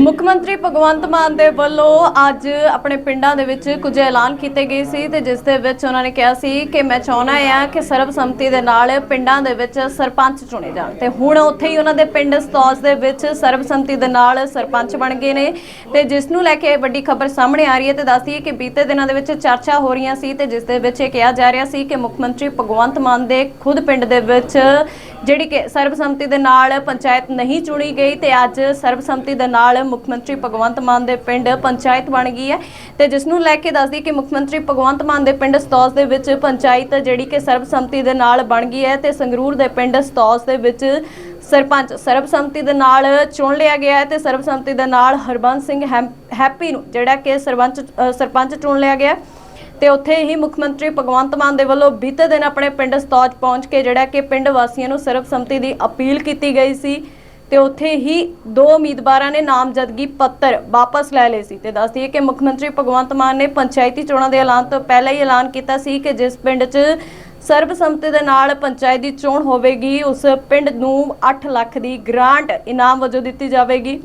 ਮੁੱਖ ਮੰਤਰੀ ਭਗਵੰਤ ਮਾਨ ਦੇ ਵੱਲੋਂ ਅੱਜ ਆਪਣੇ ਪਿੰਡਾਂ ਦੇ ਵਿੱਚ ਕੁਝ ਐਲਾਨ ਕੀਤੇ ਗਏ ਸੀ ਤੇ ਜਿਸ ਦੇ ਵਿੱਚ ਉਹਨਾਂ ਨੇ ਕਿਹਾ ਸੀ ਕਿ ਮੈਂ ਚਾਹੁੰਦਾ ਆ ਕਿ ਸਰਬਸੰਮਤੀ ਦੇ ਨਾਲ ਪਿੰਡਾਂ ਦੇ ਵਿੱਚ ਸਰਪੰਚ ਚੁਣੇ ਜਾਣ। ਤੇ ਹੁਣ ਉੱਥੇ ਹੀ ਉਹਨਾਂ ਦੇ ਪਿੰਡ ਸਤੌਜ ਦੇ ਵਿੱਚ ਸਰਬਸੰਮਤੀ ਦੇ ਨਾਲ ਸਰਪੰਚ ਬਣ ਗਏ ਨੇ ਤੇ ਜਿਸ ਨੂੰ ਲੈ ਕੇ ਵੱਡੀ ਖਬਰ ਸਾਹਮਣੇ ਆ ਰਹੀ ਹੈ ਤੇ ਦੱਸਦੀ ਹੈ ਕਿ ਬੀਤੇ ਦਿਨਾਂ ਦੇ ਵਿੱਚ ਚਰਚਾ ਹੋ ਰਹੀਆਂ ਸੀ ਤੇ ਜਿਸ ਦੇ ਵਿੱਚ ਇਹ ਕਿਹਾ ਜਾ ਰਿਹਾ ਸੀ ਕਿ ਮੁੱਖ ਮੰਤਰੀ ਭਗਵੰਤ ਮਾਨ ਦੇ ਖੁਦ ਪਿੰਡ ਦੇ ਵਿੱਚ ਜਿਹੜੀ ਕਿ ਸਰਬਸੰਮਤੀ ਦੇ ਨਾਲ ਪੰਚਾਇਤ ਨਹੀਂ ਚੁਣੀ ਗਈ ਤੇ ਅੱਜ ਸਰਬਸੰਮਤੀ ਦੇ ਨਾਲ ਮੁੱਖ ਮੰਤਰੀ ਭਗਵੰਤ ਮਾਨ ਦੇ ਪਿੰਡ ਪੰਚਾਇਤ ਬਣ ਗਈ ਹੈ ਤੇ ਜਿਸ ਨੂੰ ਲੈ ਕੇ ਦੱਸਦੀ ਕਿ ਮੁੱਖ ਮੰਤਰੀ ਭਗਵੰਤ ਮਾਨ ਦੇ ਪਿੰਡ ਸਤੌਜ ਦੇ ਵਿੱਚ ਪੰਚਾਇਤ ਜਿਹੜੀ ਕਿ ਸਰਬਸੰਮਤੀ ਦੇ ਨਾਲ ਬਣ ਗਈ ਹੈ ਤੇ ਸੰਗਰੂਰ ਦੇ ਪਿੰਡ ਸਤੌਜ ਦੇ ਵਿੱਚ ਸਰਪੰਚ ਸਰਬਸੰਮਤੀ ਦੇ ਨਾਲ ਚੁਣ ਲਿਆ ਗਿਆ ਹੈ ਤੇ ਸਰਬਸੰਮਤੀ ਦੇ ਨਾਲ ਹਰਬੰਸ ਸਿੰਘ ਹੈਪੀ ਨੂੰ ਜਿਹੜਾ ਕਿ ਸਰਪੰਚ ਸਰਪੰਚ ਚੁਣ ਲਿਆ ਗਿਆ। ਤੇ ਉੱਥੇ ਹੀ ਮੁੱਖ ਮੰਤਰੀ ਭਗਵੰਤ ਮਾਨ ਦੇ ਵੱਲੋਂ ਬੀਤੇ ਦਿਨ ਆਪਣੇ ਪਿੰਡ ਸਤੌਜ ਪਹੁੰਚ ਕੇ ਜਿਹੜਾ ਕਿ ਪਿੰਡ ਵਾਸੀਆਂ ਨੂੰ ਸਰਬਸੰਮਤੀ ਦੀ ਅਪੀਲ ਕੀਤੀ ਗਈ ਸੀ। ਤੇ ਉੱਥੇ ਹੀ ਦੋ ਉਮੀਦਵਾਰਾਂ ਨੇ ਨਾਮਜ਼ਦਗੀ ਪੱਤਰ ਵਾਪਸ ਲੈ ਲਏ ਸੀ। ਤੇ ਦੱਸ ਦਈਏ ਕਿ ਮੁੱਖ ਮੰਤਰੀ ਭਗਵੰਤ ਮਾਨ ਨੇ ਪੰਚਾਇਤੀ ਚੋਣਾਂ ਦੇ ਐਲਾਨ ਤੋਂ ਪਹਿਲਾਂ ਹੀ ਐਲਾਨ ਕੀਤਾ ਸੀ ਕਿ ਜਿਸ ਪਿੰਡ 'ਚ ਸਰਬਸੰਮਤੀ ਦੇ ਨਾਲ ਪੰਚਾਇਤ ਦੀ ਚੋਣ ਹੋਵੇਗੀ, ਉਸ ਪਿੰਡ ਨੂੰ 8 ਲੱਖ ਦੀ ਗ੍ਰਾਂਟ ਇਨਾਮ ਵਜੋਂ ਦਿੱਤੀ ਜਾਵੇਗੀ।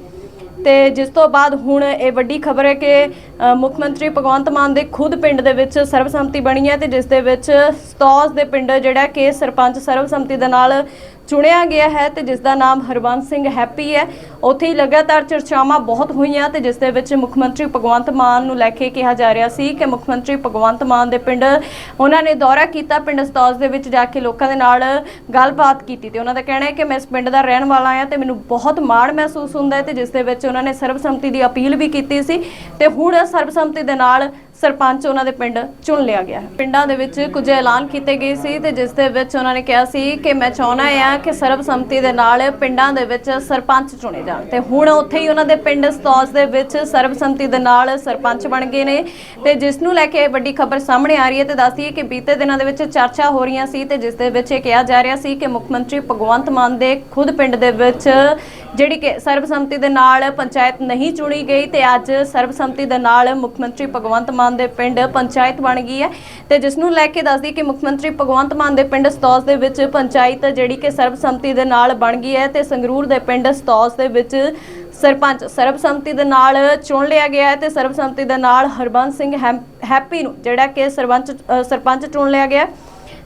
ਤੇ ਜਿਸ ਤੋਂ ਬਾਅਦ ਹੁਣ ਇਹ ਵੱਡੀ ਖਬਰ ਹੈ ਕਿ ਮੁੱਖ ਮੰਤਰੀ ਭਗਵੰਤ ਮਾਨ ਦੇ ਖੁਦ ਪਿੰਡ ਦੇ ਵਿੱਚ ਸਰਬਸੰਮਤੀ ਬਣੀ ਹੈ ਤੇ ਜਿਸ ਦੇ ਵਿੱਚ ਸਤੌਸ ਦੇ ਪਿੰਡ ਜਿਹੜਾ ਕਿ ਸਰਪੰਚ ਸਰਬਸੰਮਤੀ ਦੇ ਨਾਲ ਚੁਣਿਆ ਗਿਆ ਹੈ ਤੇ ਜਿਸ ਦਾ ਨਾਮ ਹਰਬੰਸ ਸਿੰਘ ਹੈਪੀ ਹੈ। ਉੱਥੇ ਹੀ ਲਗਾਤਾਰ ਚਰਚਾਵਾਂ ਬਹੁਤ ਹੋਈਆਂ ਤੇ ਜਿਸ ਦੇ ਵਿੱਚ ਮੁੱਖ ਮੰਤਰੀ ਭਗਵੰਤ ਮਾਨ ਨੂੰ ਲੈ ਕੇ ਕਿਹਾ ਜਾ ਰਿਹਾ ਸੀ ਕਿ ਮੁੱਖ ਮੰਤਰੀ ਭਗਵੰਤ ਮਾਨ ਦੇ ਪਿੰਡ, ਉਹਨਾਂ ਨੇ ਦੌਰਾ ਕੀਤਾ ਪਿੰਡ ਸਤੌਜ ਦੇ ਵਿੱਚ ਜਾ ਕੇ ਲੋਕਾਂ ਦੇ ਨਾਲ ਗੱਲਬਾਤ ਕੀਤੀ ਤੇ ਉਹਨਾਂ ਦਾ ਕਹਿਣਾ ਹੈ ਕਿ ਮੈਂ ਇਸ ਪਿੰਡ ਦਾ ਰਹਿਣ ਵਾਲਾ ਹਾਂ ਤੇ ਮੈਨੂੰ ਬਹੁਤ ਮਾਣ ਮਹਿਸੂਸ ਹੁੰਦਾ ਹੈ ਤੇ ਜਿਸ ਦੇ ਵਿੱਚ ਉਹਨਾਂ ਨੇ ਸਰਬਸੰਮਤੀ ਦੀ ਅਪੀਲ ਵੀ ਕੀਤੀ ਸੀ ਤੇ ਹੁਣ ਸਰਬਸੰਮਤੀ ਦੇ ਨਾਲ ਸਰਪੰਚ ਉਹਨਾਂ ਦੇ ਪਿੰਡ ਚੁਣ ਲਿਆ ਗਿਆ ਹੈ। ਪਿੰਡਾਂ ਦੇ ਵਿੱਚ ਕੁਝ ਐਲਾਨ ਕੀਤੇ ਗਏ ਸੀ ਤੇ ਜਿਸ ਦੇ ਵਿੱਚ ਉਹਨਾਂ ਨੇ ਕਿਹਾ ਸੀ ਕਿ ਮੈਂ ਚਾਹੁੰਦਾ ਆ ਕਿ ਸਰਬਸੰਮਤੀ ਦੇ ਨਾਲ ਪਿੰਡਾਂ ਦੇ ਵਿੱਚ ਸਰਪੰਚ ਚੁਣੇ ਜਾਣ। ਤੇ ਹੁਣ ਉੱਥੇ ਹੀ ਉਹਨਾਂ ਦੇ ਪਿੰਡ ਸਤੌਜ ਦੇ ਵਿੱਚ ਸਰਬਸੰਮਤੀ ਦੇ ਨਾਲ ਸਰਪੰਚ ਬਣ ਗਏ ਨੇ ਤੇ ਜਿਸ ਨੂੰ ਲੈ ਕੇ ਵੱਡੀ ਖਬਰ ਸਾਹਮਣੇ ਆ ਰਹੀ ਹੈ ਤੇ ਦੱਸਦੀ ਹੈ ਕਿ ਬੀਤੇ ਦਿਨਾਂ ਦੇ ਵਿੱਚ ਚਰਚਾ ਹੋ ਰਹੀਆਂ ਸੀ ਤੇ ਜਿਸ ਦੇ ਵਿੱਚ ਇਹ ਕਿਹਾ ਜਾ ਰਿਹਾ ਸੀ ਕਿ ਮੁੱਖ ਮੰਤਰੀ ਭਗਵੰਤ ਮਾਨ ਦੇ ਖੁਦ ਪਿੰਡ ਦੇ ਵਿੱਚ ਜਿਹੜੀ ਕਿ ਸਰਬਸੰਮਤੀ ਦੇ ਨਾਲ ਪੰਚਾਇਤ ਨਹੀਂ ਚੁਣੀ ਗਈ ਤੇ ਅੱਜ ਸਰਬਸੰਮਤੀ ਦੇ ਨਾਲ ਮੁੱਖ ਮੰਤਰੀ ਭਗਵੰਤ ਮਾਨ ਦੇ ਪਿੰਡ ਪੰਚਾਇਤ ਬਣ ਗਈ ਹੈ ਤੇ ਜਿਸ ਨੂੰ ਲੈ ਕੇ ਦੱਸਦੀ ਕਿ ਮੁੱਖ ਮੰਤਰੀ ਭਗਵੰਤ ਮਾਨ ਦੇ ਪਿੰਡ ਸਤੌਜ ਦੇ ਵਿੱਚ ਪੰਚਾਇਤ ਜਿਹੜੀ ਕਿ ਸਰਬਸੰਮਤੀ ਦੇ ਨਾਲ ਬਣ ਗਈ ਹੈ ਤੇ ਸੰਗਰੂਰ ਦੇ ਪਿੰਡ ਸਤੌਜ ਦੇ ਵਿੱਚ ਸਰਪੰਚ ਸਰਬਸੰਮਤੀ ਦੇ ਨਾਲ ਚੁਣ ਲਿਆ ਗਿਆ ਹੈ ਤੇ ਸਰਬਸੰਮਤੀ ਦੇ ਨਾਲ ਹਰਬੰਸ ਸਿੰਘ ਹੈਪੀ ਨੂੰ ਜਿਹੜਾ ਕਿ ਸਰਪੰਚ ਸਰਪੰਚ ਚੁਣ ਲਿਆ ਗਿਆ ਹੈ।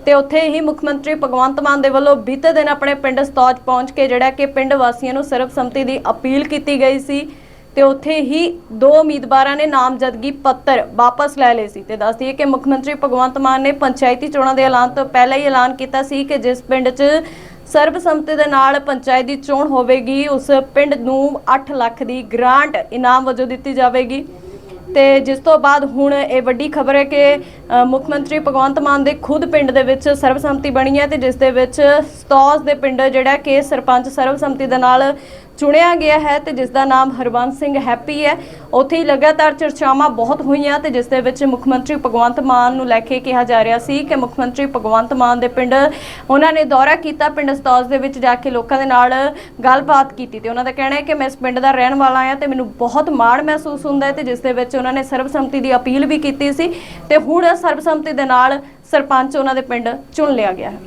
ਤੇ ਉੱਥੇ ਹੀ ਮੁੱਖ ਮੰਤਰੀ ਭਗਵੰਤ ਮਾਨ ਦੇ ਵੱਲੋਂ ਬੀਤੇ ਦਿਨ ਆਪਣੇ ਪਿੰਡ ਸਤੌਜ ਪਹੁੰਚ ਕੇ ਜਿਹੜਾ ਕਿ ਪਿੰਡ ਵਾਸੀਆਂ ਨੂੰ ਸਰਬਸੰਮਤੀ ਦੀ ਅਪੀਲ ਕੀਤੀ ਗਈ ਸੀ ਤੇ ਉੱਥੇ ਹੀ ਦੋ ਉਮੀਦਵਾਰਾਂ ਨੇ ਨਾਮਜ਼ਦਗੀ ਪੱਤਰ ਵਾਪਸ ਲੈ ਲਏ ਸੀ ਤੇ ਦੱਸ ਦਈਏ ਕਿ ਮੁੱਖ ਮੰਤਰੀ ਭਗਵੰਤ ਮਾਨ ਨੇ ਪੰਚਾਇਤੀ ਚੋਣਾਂ ਦੇ ਐਲਾਨ ਤੋਂ ਪਹਿਲਾਂ ਹੀ ਐਲਾਨ ਕੀਤਾ ਸੀ ਕਿ ਜਿਸ ਪਿੰਡ 'ਚ ਸਰਬਸੰਮਤੀ ਦੇ ਨਾਲ ਪੰਚਾਇਤ ਦੀ ਚੋਣ ਹੋਵੇਗੀ, ਉਸ ਪਿੰਡ ਨੂੰ 8 ਲੱਖ ਦੀ ਗ੍ਰਾਂਟ ਇਨਾਮ ਵਜੋਂ ਦਿੱਤੀ ਜਾਵੇਗੀ। ਤੇ ਜਿਸ ਤੋਂ ਬਾਅਦ ਹੁਣ ਇਹ ਵੱਡੀ ਖਬਰ ਹੈ ਕਿ ਮੁੱਖ ਮੰਤਰੀ ਭਗਵੰਤ ਮਾਨ ਦੇ ਖੁਦ ਪਿੰਡ ਦੇ ਵਿੱਚ ਸਰਬਸੰਮਤੀ ਬਣੀ ਹੈ ਤੇ ਜਿਸ ਦੇ ਵਿੱਚ ਸਤੌਸ ਦੇ ਪਿੰਡ ਜਿਹੜਾ ਕਿ ਸਰਪੰਚ ਸਰਬਸੰਮਤੀ ਦੇ ਨਾਲ ਚੁਣਿਆ ਗਿਆ ਹੈ ਤੇ ਜਿਸ ਦਾ ਨਾਮ ਹਰਬੰਸ ਸਿੰਘ ਹੈਪੀ ਹੈ। ਉੱਥੇ ਹੀ ਲਗਾਤਾਰ ਚਰਚਾਵਾਂ ਬਹੁਤ ਹੋਈਆਂ ਤੇ ਜਿਸ ਦੇ ਵਿੱਚ ਮੁੱਖ ਮੰਤਰੀ ਭਗਵੰਤ ਮਾਨ ਨੂੰ ਲੈ ਕੇ ਕਿਹਾ ਜਾ ਰਿਹਾ ਸੀ ਕਿ ਮੁੱਖ ਮੰਤਰੀ ਭਗਵੰਤ ਮਾਨ ਦੇ ਪਿੰਡ, ਉਹਨਾਂ ਨੇ ਦੌਰਾ ਕੀਤਾ ਪਿੰਡ ਸਤੌਜ ਦੇ ਵਿੱਚ ਜਾ ਕੇ ਲੋਕਾਂ ਦੇ ਨਾਲ ਗੱਲਬਾਤ ਕੀਤੀ ਤੇ ਉਹਨਾਂ ਦਾ ਕਹਿਣਾ ਹੈ ਕਿ ਮੈਂ ਇਸ ਪਿੰਡ ਦਾ ਰਹਿਣ ਵਾਲਾ ਹਾਂ ਤੇ ਮੈਨੂੰ ਬਹੁਤ ਮਾਣ ਮਹਿਸੂਸ ਹੁੰਦਾ ਹੈ ਤੇ ਜਿਸ ਦੇ ਵਿੱਚ ਉਹਨਾਂ ਨੇ ਸਰਬਸੰਮਤੀ ਦੀ ਅਪੀਲ ਵੀ ਕੀਤੀ ਸੀ ਤੇ ਹੁਣ ਸਰਬਸੰਮਤੀ ਦੇ ਨਾਲ ਸਰਪੰਚ ਉਹਨਾਂ ਦੇ ਪਿੰਡ ਚੁਣ ਲਿਆ ਗਿਆ ਹੈ।